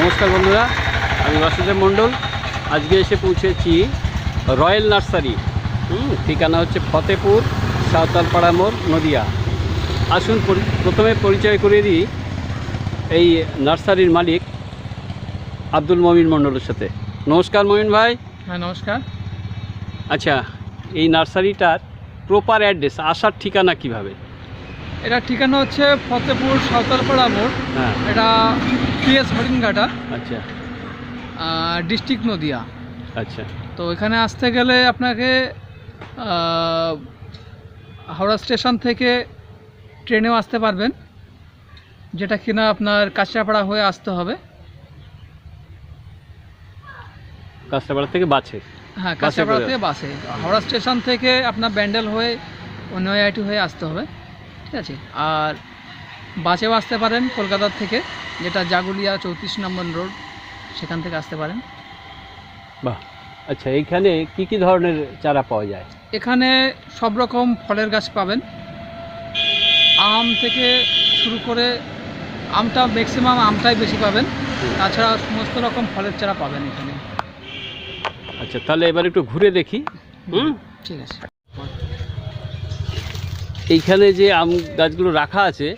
নমস্কার বন্ধুরা আমি বাসুদেব মণ্ডল। আজকে এসে পৌঁছেছি রয়্যাল নার্সারি। হুম ঠিকানা হচ্ছে ফতেপুর সাঁওতালপাড়া মোড় নদিয়া। আসুন প্রথমে পরিচয় করে দিই এই নার্সারির মালিক আব্দুল মমিন মণ্ডলের সাথে। নমস্কার মমিন ভাই। হ্যাঁ নমস্কার। আচ্ছা এই নার্সারিটার প্রপার অ্যাড্রেস আসার ঠিকানা কীভাবে? এটা ঠিকানা হচ্ছে ফতেপুর সাঁওতালপাড়া মোড়। হ্যাঁ। এটা পিএস হরিণঘাটা। আচ্ছা। ডিস্ট্রিক্ট নদিয়া। আচ্ছা। তো এখানে আসতে গেলে আপনাকে হাওড়া স্টেশন থেকে ট্রেনেও আসতে পারবেন যেটা কিনা আপনার কাঁচরাপাড়া হয়ে আসতে হবে। কাস্টাপাড়া থেকে বাসে? হ্যাঁ কাঁচরাপাড়া থেকে বাসে। হাওড়া স্টেশন থেকে আপনার ব্যান্ডেল হয়ে অন্য আইটি হয়ে আসতে হবে। ঠিক আছে? আর বাসেও আসতে পারেন কলকাতার থেকে যেটা জাগুলিয়া চৌত্রিশ নম্বর রোড সেখান থেকে আসতে পারেন। বাহ। আচ্ছা এইখানে কি কি ধরনের চারা পাওয়া যায়? এখানে সব রকম ফলের গাছ পাবেন। আম থেকে শুরু করে আমটা ম্যাক্সিমাম আমটাই বেশি পাবেন। তাছাড়া সমস্ত রকম ফলের চারা পাবেন এখানে। আচ্ছা তাহলে এবার একটু ঘুরে দেখি। হুম? ঠিক আছে। এইখানে যে আম গাছগুলো রাখা আছে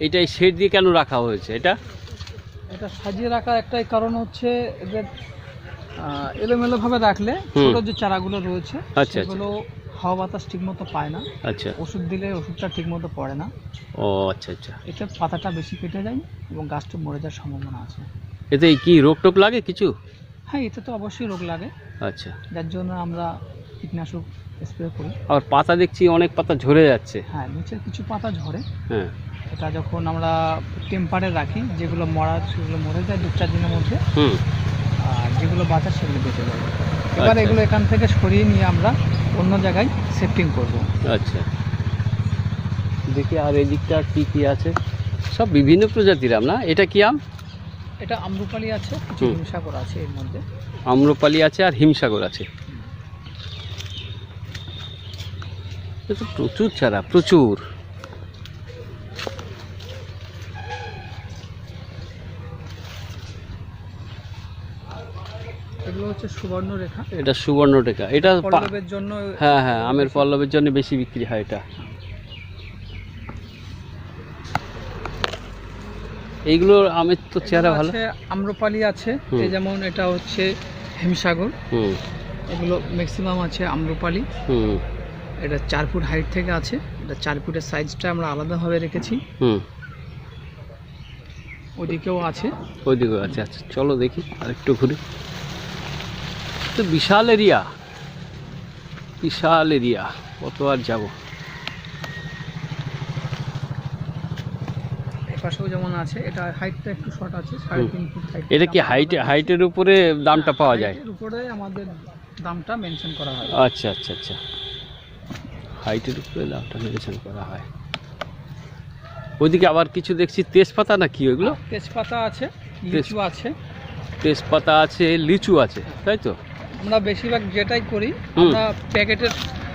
এটা এই শেড দিয়ে কেন রাখা হয়েছে? এটা? এটা সাজিয়ে রাখার একটাই কারণ হচ্ছে এদের এলোমেলোভাবে রাখলে। ছোটো যে চারাগুলো রয়েছে আচ্ছা। সেগুলো হাওয়া বাতাস ঠিকমতো পায় না। আচ্ছা। ওষুধ দিলে ওষুধটা ঠিকমতো পড়ে না। ও আচ্ছা আচ্ছা। এতে পাতাটা বেশি কেটে যায় এবং গাছটা মরে যাওয়ার সম্ভাবনা আছে। এতে কি রোগ টোক লাগে কিছু? হ্যাঁ এতে তো অবশ্যই রোগ লাগে। আচ্ছা। যার জন্য আমরা কীটনাশক স্প্রে করি। আর পাতা দেখছি অনেক পাতা ঝরে যাচ্ছে। হ্যাঁ নিচের কিছু পাতা ঝরে। হ্যাঁ। এটা যখন আমরা টেম্পারে রাখি যেগুলো মরা সেগুলো মরে যায় দু চার দিনের মধ্যে। হুম। আর যেগুলো বাঁচার সেগুলো বেঁচে যাবে। এবার আচ্ছা। এগুলো এখান থেকে সরিয়ে নিয়ে আমরা অন্য জায়গায় সেফটিং করব। আচ্ছা। দেখি আর এই দিকটা কি কি আছে? সব বিভিন্ন প্রজাতির আম না? এটা কি আম? এটা আম্রপালি আছে কিছু হিমসাগর আছে এর মধ্যে। আম্রপালি আছে আর হিমসাগর আছে। তো প্রচুর চারা প্রচুর। এগুলো হচ্ছে সুবর্ণ এটা সুবর্ণরেখা। এটা পা- পল্লবের জন্য হ্যাঁ হ্যাঁ আমের পল্লবের জন্য বেশি বিক্রি হয় এটা। আমের তো চেহারা ভালো। আম্রপালি আছে যেমন এটা হচ্ছে হিমসাগর। হুম। এগুলো ম্যাক্সিমাম আছে আম্রপালি। হুম। এটা চার ফুট হাইট থেকে আছে। এটা চার ফুটের সাইজটা আমরা আলাদাভাবে রেখেছি। হুম। ওদিকেও আছে। ওইদিকে আছে। আচ্ছা চলো দেখি আর একটু ঘুরি। তো বিশাল এরিয়া বিশাল এরিয়া কত আর যাব? পাশেও যেমন আছে এটা হাইটটা একটু শর্ট আছে সাড়ে তিন ফুট এটা কি হাইট হাইটের উপরে দামটা পাওয়া যায়? উপরে আমাদের দামটা মেনশন করা হয়। আচ্ছা আচ্ছা আচ্ছা। হাইটের উপরে দামটা মেনশন করা হয়। ওইদিকে আবার কিছু দেখছি তেজপাতা না কি ওইগুলো তেজপাতা আছে লিচু আছে। তেজপাতা আছে লিচু আছে তাই তো? আমরা বেশিরভাগ যেটাই করি আমরা প্যাকেটের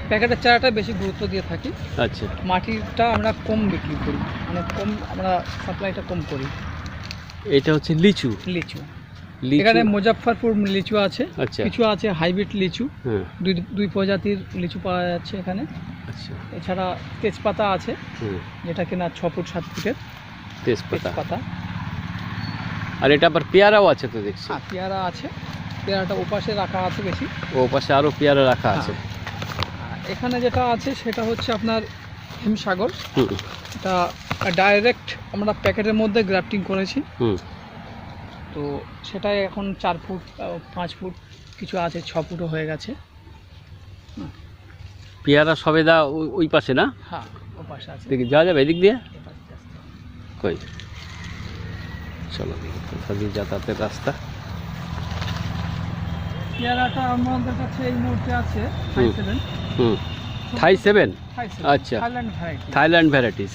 প্যাকেটের চারাটা বেশি গুরুত্ব দিয়ে থাকি। আচ্ছা। মাটিটা আমরা কম বিক্রি করি মানে কম আমরা সাপ্লাইটা কম করি। এটা হচ্ছে লিচু? লিচু। এখানে মুজাফফরপুর লিচু আছে আচ্ছা। কিছু আছে হাইব্রিড লিচু। হ্যাঁ। দুই দুই প্রজাতির লিচু পাওয়া যাচ্ছে এখানে। আচ্ছা। এছাড়া তেজপাতা আছে যেটা কিনা ছ ফুট সাত ফুটের তেজপাতা। তেজপাতা। আর এটা আবার পেয়ারাও আছে তো দেখছি। আর পেয়ারা আছে। পেয়ারাটা ওপাশে রাখা আছে বেশি। ও পাশে আরও পেয়ারা রাখা আছে। আর এখানে যেটা আছে সেটা হচ্ছে আপনার হিমসাগর। এটা ডাইরেক্ট আমরা প্যাকেটের মধ্যে গ্রাফটিং করেছি। হুম। তো সেটাই এখন চার ফুট পাঁচ ফুট কিছু আছে ছ ফুটও হয়ে গেছে। পেয়ারা সবেদা ওই- ওই পাশে না? হ্যাঁ ও পাশে আছে। দেখি যাওয়া যাবে এদিক দিয়ে। কই? চলো কোথা দিয়ে যাতায়াতের রাস্তা? পেয়ারাটা আমাদের কাছে এই মুহূর্তে আছে হুম। থাই সেভেন আচ্ছা। Thailand variety Thailand varieties.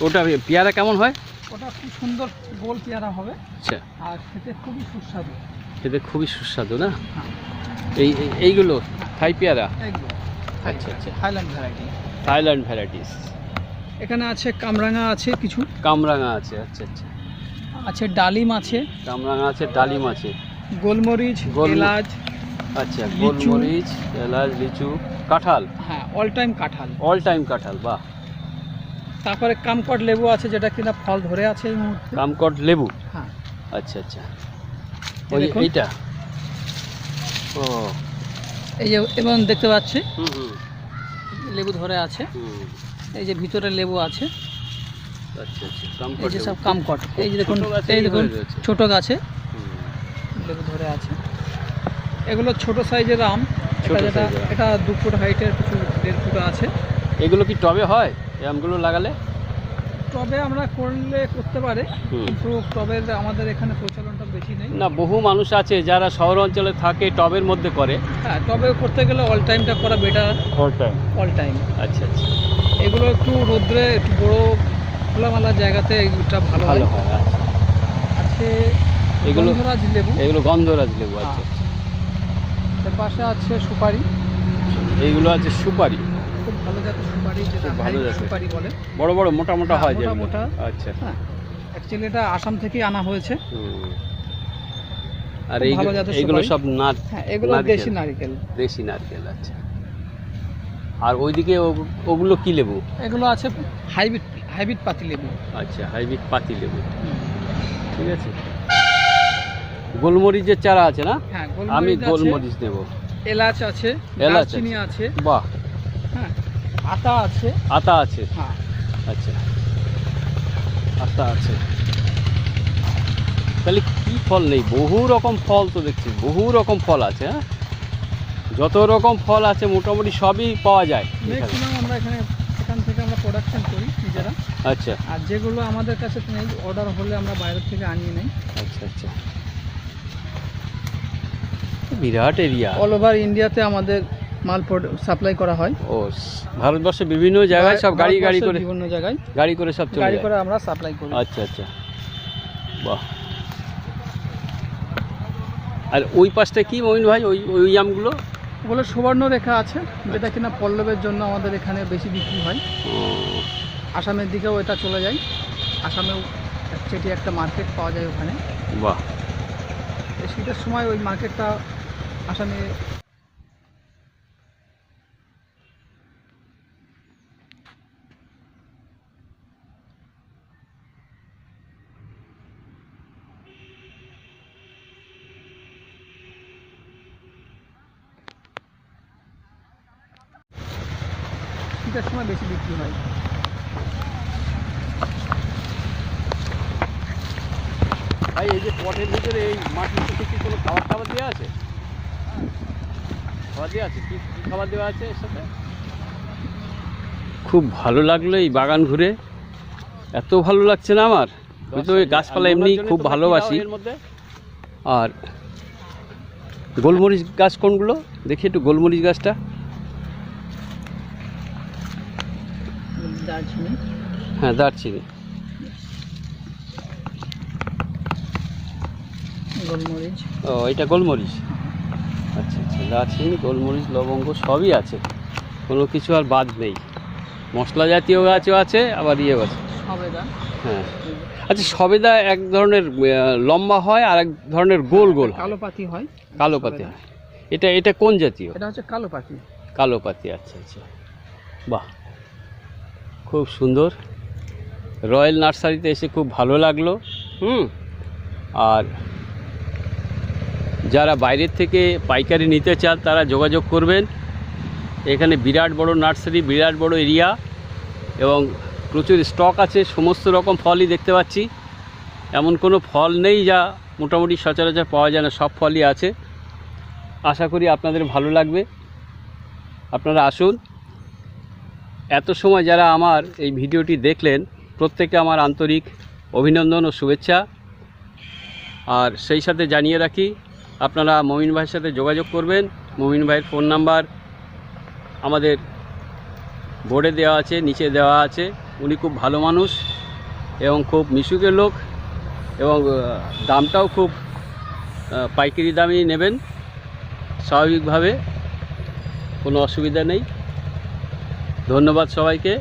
ওটা পেয়ারা কেমন হয়? ওটা খুব সুন্দর গোল পেয়ারা হবে। আচ্ছা। আর খেতে খুবই সুস্বাদু। খেতে খুবই সুস্বাদু না? হ্যাঁ। এই এই- এইগুলো থাই পেয়ারা? আচ্ছা আচ্ছা। Thailand variety. থাইল্যান্ড ভ্যারাইটিস এখানে আছে কামরাঙা আছে কিছু। কামরাঙা আছে আচ্ছা আচ্ছা। আছে ডালিম আছে। কামরাঙা আছে ডালিম আছে। গোলমরিচ গোল- এলাচ আচ্ছা গোলমরিচ এলাচ লিচু কাঁঠাল? হ্যাঁ অল টাইম কাঁঠাল। অল টাইম কাঁঠাল বাহ। তারপরে কামকট লেবু আছে যেটা কিনা ফল ধরে আছে এই মুহূর্তে। কামকট লেবু? হ্যাঁ। আচ্ছা আচ্ছা। ওই এইটা? ও। এই যে এবং দেখতে পাচ্ছি। হুম হুম। লেবু ধরে আছে। হুম। এই যে ভিতরে লেবু আছে। আচ্ছা আচ্ছা। এই যে সব কামকট। এই যে দেখুন এই দেখুন। ছোট গাছে। হুম। লেবু ধরে আছে। এগুলো ছোট সাইজের আম। এটা। এটা দু ফুট হাইটের কিছু দেড় ফুট আছে। এগুলো কি টবে হয়? আমগুলো লাগালে? তবে আমরা করলে করতে পারে। কিন্তু টবের আমাদের এখানে প্রচলনটা বেশি নেই। না বহু মানুষ আছে যারা শহর অঞ্চলে থাকে টবের মধ্যে করে। হ্যাঁ তবে করতে গেলে অল টাইমটা করা better all time all time আচ্ছা আচ্ছা। এগুলো একটু রোদ্রে একটু বড় খোলামেলা জায়গাতে এইটা ভালো ভালো হয় আচ্ছা। আছে এগুলো- গন্ধরাজ লেবু। এগুলো গন্ধরাজ লেবু আচ্ছা হ্যাঁ। এর পাশে আছে সুপারি। এইগুলো আছে সুপারি। ভালো জাতের সুপারি যেটা ভালো। সুপারি বলে। বড় বড় মোটা মোটা হ্যাঁ, হয় মোটা মোটা। আচ্ছা। হ্যাঁ অ্যাকচুয়ালি এটা আসাম থেকেই আনা হয়েছে। আর এই সুপারি। সব নাট হ্যাঁ এগুলো দেশি নারকেল। দেশি নারকেল আচ্ছা। আর ওইদিকে ওগুলো কি লেবু? এগুলো আছে হাইব্রিড হাইব্রিড পাতি লেবু। আচ্ছা হাইব্রিড পাতি লেবু। ঠিক আছে। গোলমরিচের চারা আছে না? হ্যাঁ আমি গোলমরিচ নেব এলাচ আছে এলাচ আছে। বাহ। হ্যাঁ। আতা আছে। আতা আছে? হ্যাঁ। আচ্ছা। আতা আছে। তাহলে কি ফল নেই? বহু রকম ফল তো দেখছি। বহু রকম ফল আছে হ্যাঁ? যত রকম ফল আছে মোটামুটি সবই পাওয়া যায় ম্যাক্সিমাম আমরা এখানে এখান থেকে আমরা প্রোডাকশন করি নিজেরা। আচ্ছা। আর যেগুলো আমাদের কাছে নেই অর্ডার হলে আমরা বাইরের থেকে আনিয়ে নেই। আচ্ছা আচ্ছা। বিরাট এরিয়া অল ওভার ইন্ডিয়াতে আমাদের মাল সাপ্লাই করা হয়। ও ভারতবর্ষে বিভিন্ন জায়গায় সব গাড়ি গাড়ি করে বিভিন্ন জায়গায় গাড়ি করে সব চলে গাড়ি করে আমরা সাপ্লাই করি। আচ্ছা আচ্ছা। বাহ। আর ওই পাশটা কি মমিন ভাই ওই ওই আমগুলো? ওগুলো সুবর্ণ রেখা আছে যেটা কিনা পল্লবের জন্য আমাদের এখানে বেশি বিক্রি হয়। আসামের দিকেও এটা চলে যায়। আসামেও সেটি একটা মার্কেট পাওয়া যায় ওখানে। বাহ। শীতের সময় ওই মার্কেটটা আসামে শীতের সময় বেশি বিক্রি হয়। ভাই এই যে পটের ভিতরে এই মাটির থেকে কি কোনো খাবার খাবার দেওয়া আছে? খাবার দেওয়া আছে? কি খাবার দেওয়া আছে এর সাথে? খুব ভালো লাগল এই বাগান ঘুরে। এত ভালো লাগছে না আমার? আমি তো ওই গাছপালা এমনি খুব ভালোবাসি। আর গোলমরিচ গাছ কোনগুলো? দেখি একটু গোলমরিচ গাছটা। দারচিনি? হ্যাঁ দারচিনি। গোলমরিচ। ও এটা গোলমরিচ? আচ্ছা আচ্ছা দারচিনি গোলমরিচ লবঙ্গ সবই আছে। কোনো কিছু আর বাদ নেই। মশলা জাতীয় গাছও আছে আবার ইয়েও আছে। সবেদা। হ্যাঁ। আচ্ছা সবেদা এক ধরনের লম্বা হয় আর এক ধরনের গোল গোল কালো পাতি হয়। কালো পাতি হয়। এটা এটা কোন জাতীয়? এটা হচ্ছে কালো পাতি কালো পাতি আচ্ছা আচ্ছা। বাহ। খুব সুন্দর। রয়্যাল নার্সারিতে এসে খুব ভালো লাগল, হুম? আর যারা বাইরের থেকে পাইকারি নিতে চান, তারা যোগাযোগ করবেন। এখানে বিরাট বড় নার্সারি, বিরাট বড় এরিয়া এবং প্রচুর স্টক আছে, সমস্ত রকম ফলই দেখতে পাচ্ছি। এমন কোনো ফল নেই যা মোটামুটি সচরাচর পাওয়া যায় না, সব ফলই আছে। আশা করি আপনাদের ভালো লাগবে। আপনারা আসুন। এত সময় যারা আমার এই ভিডিওটি দেখলেন, প্রত্যেকে আমার আন্তরিক অভিনন্দন ও শুভেচ্ছা। আর সেই সাথে জানিয়ে রাখি, আপনারা মমিন ভাইয়ের সাথে যোগাযোগ করবেন। মমিন ভাইয়ের ফোন নাম্বার আমাদের বোর্ডে দেওয়া আছে, নিচে দেওয়া আছে। উনি খুব ভালো মানুষ এবং খুব মিশুকের লোক এবং দামটাও খুব পাইকারি দামই নেবেন। স্বাভাবিকভাবে কোনো অসুবিধা নেই। ধন্যবাদ সবাইকে।